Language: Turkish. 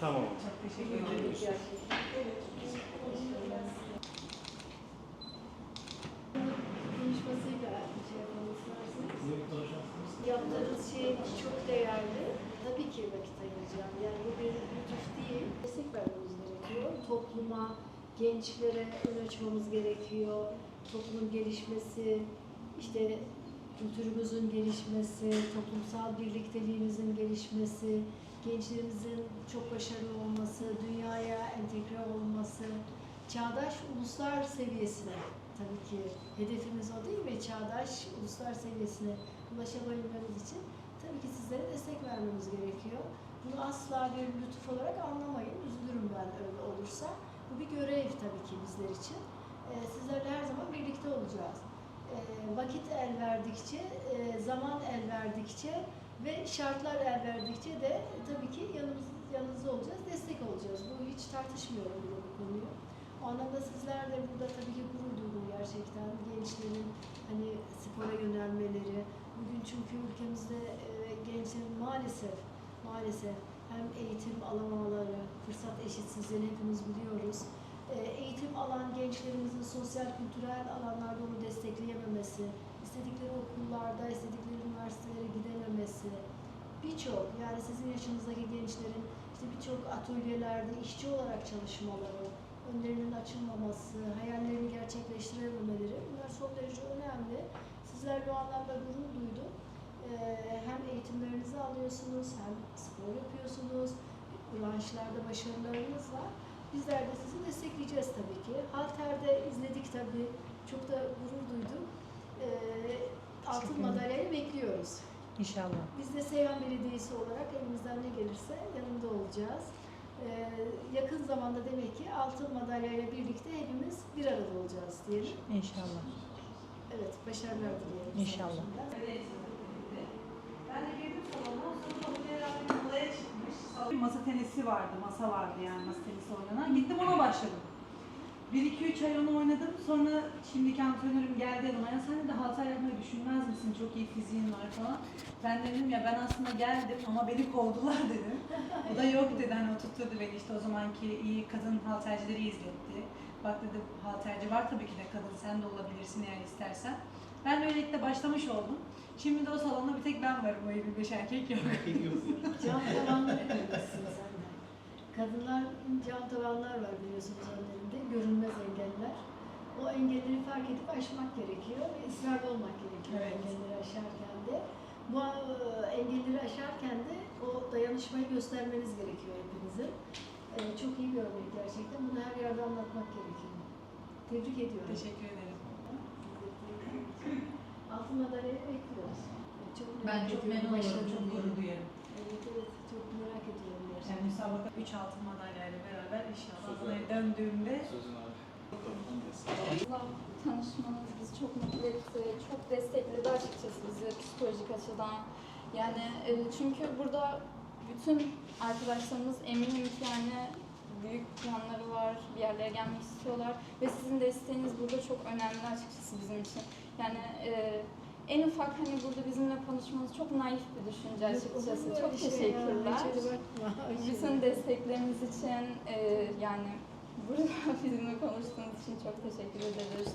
Tamam. Çok teşekkür ederim. şey. Yaptığınız şey çok değerli. Tabii ki vakit ayıracağım. Yani bu bir lütuf değil. Destek vermemiz gerekiyor. Topluma, gençlere ön açmamız gerekiyor. Toplumun gelişmesi, işte kültürümüzün gelişmesi, toplumsal birlikteliğimizin gelişmesi, gençlerimizin çok başarılı olması, dünyaya entegre olması, çağdaş uluslar seviyesine tabii ki hedefimiz o değil mi? Çağdaş uluslar seviyesine ulaşabilmemiz için tabii ki sizlere destek vermemiz gerekiyor. Bunu asla bir lütuf olarak anlamayın. Üzülürüm ben öyle olursa. Bu bir görev tabii ki bizler için. Ee, sizlerle her zaman birlikte olacağız. Ee, vakit el verdikçe, e, zaman el verdikçe ve şartlar el verdikçe de yanınızda olacağız, destek olacağız. Bu hiç tartışmıyorum bu konuyu. O anlamda sizler de burada tabii ki gurur duydum gerçekten. Gençlerin hani spora yönelmeleri. Bugün çünkü ülkemizde e, gençlerin maalesef maalesef hem eğitim alamamaları, fırsat eşitsizliğini hepimiz biliyoruz. E, eğitim alan gençlerimizin sosyal kültürel alanlarda onu destekleyememesi, istedikleri okullarda, istedikleri üniversitelere gidememesi, birçok yani sizin yaşınızdaki gençlerin işte birçok atölyelerde işçi olarak çalışmaları, önlerinin açılmaması, hayallerini gerçekleştirememeleri bunlar son derece önemli. Sizler bu anlamda gurur duydum. Ee, hem eğitimlerinizi alıyorsunuz, hem spor yapıyorsunuz, branşlarda başarılarınız var. Bizler de sizi destekleyeceğiz tabii ki. Halter'de izledik tabii. Çok da gurur duydum. Ee, altın madalyayı bekliyoruz. İnşallah. Biz de Seyhan Belediyesi olarak elimizden ne gelirse yanında olacağız. Ee, yakın zamanda demek ki altın madalyayla birlikte hepimiz bir arada olacağız diyelim. İnşallah. Evet, başarılar dilerim. İnşallah. Ben de girdim salona, sonra rağmen molaya çıkmış. Masa tenisi vardı, masa vardı yani masa tenisi oynanan. Gittim ona başladım. 1-2-3 ay onu oynadım. Sonra şimdiki antrenörüm geldi yanıma. Ya sen de halter yapmayı düşünmez misin? Çok iyi fiziğin var falan. Ben dedim ya ben aslında geldim ama beni kovdular dedim. O da yok dedi hani o tutturdu beni işte o zamanki iyi kadın haltercileri izletti. Bak dedi halterci var tabii ki de kadın sen de olabilirsin eğer istersen. Ben böylelikle başlamış oldum. Şimdi de o salonda bir tek ben varım o 25 erkek yok. Cam tavanları görüyorsun sen de. Kadınlar cam tavanlar var biliyorsunuz önlerinde. Görünmez engeller. O engelleri fark edip aşmak gerekiyor ve ısrarlı olmak gerekiyor Evet. engelleri aşarken de. Bu e, engelleri aşarken de o dayanışmayı göstermeniz gerekiyor hepinizin. E, çok iyi bir örnek gerçekten. Bunu her yerde anlatmak gerekiyor. Tebrik ediyorum. Teşekkür ederim. Altın madalyayı bekliyoruz. Çok Ben çok memnun başarılı çok gurur duyarım. Evet evet çok merak ediyorum Yani müsabaka 3 altın madalyayla beraber inşallah buraya döndüğümde Ablam tanışmanız bizi çok mutlu etti, çok destekledi açıkçası bizi psikolojik açıdan. Yani e, çünkü burada bütün arkadaşlarımız eminim ki yani büyük planları var, bir yerlere gelmek istiyorlar ve sizin desteğiniz burada çok önemli açıkçası bizim için. Yani e, en ufak hani burada bizimle konuşmanız çok naif bir düşünce açıkçası. Çok şey teşekkürler. Bütün destekleriniz için e, yani burada bizimle konuştuğunuz için çok teşekkür ederiz.